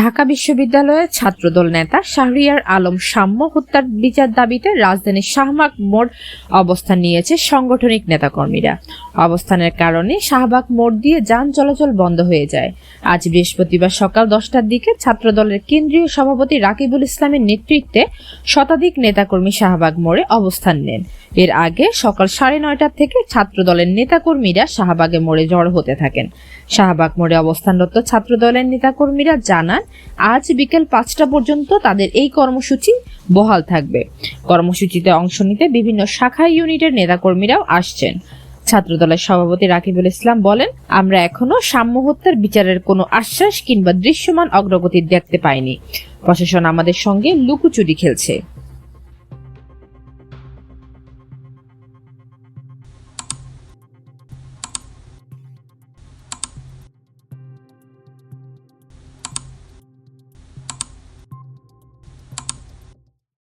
ঢাকা বিশ্ববিদ্যালয়ের ছাত্রদল নেতা শাহরিয়ার আলম সাম্য হত্যার বিচার দাবিতে রাজধানীর শাহবাগ মোড় অবস্থান নিয়েছে সাংগঠনিক নেতাকর্মীরা। অবস্থানের কারণে শাহবাগ মোড় দিয়ে যান চলাচল বন্ধ হয়ে যায়। আজ বৃহস্পতিবার সকাল দশটার দিকে ছাত্রদলের কেন্দ্রীয় সভাপতি রাকিবুল ইসলামের নেতৃত্বে শতাধিক নেতাকর্মী শাহবাগ মোড়ে অবস্থান নেন। এর আগে সকাল সাড়ে নয়টার থেকে ছাত্রদলের নেতাকর্মীরা শাহবাগে মোড়ে জড়ো হতে থাকেন। শাহবাগ মোড়ে অবস্থানরত ছাত্রদলের নেতাকর্মীরা জানান আজ বিকেল পাঁচটা পর্যন্ত তাদের এই কর্মসূচি বহাল থাকবে। কর্মসূচিতে অংশ নিতে বিভিন্ন শাখা ইউনিটের নেতাকর্মীরাও আসছেন। ছাত্রদলের সভাপতি রাকিবুল ইসলাম বলেন, আমরা এখনও সাম্য হত্যার বিচারের কোনো আশ্বাস কিংবা দৃশ্যমান অগ্রগতি দেখতে পাইনি। প্রশাসন আমাদের সঙ্গে লুকোচুরি খেলছে।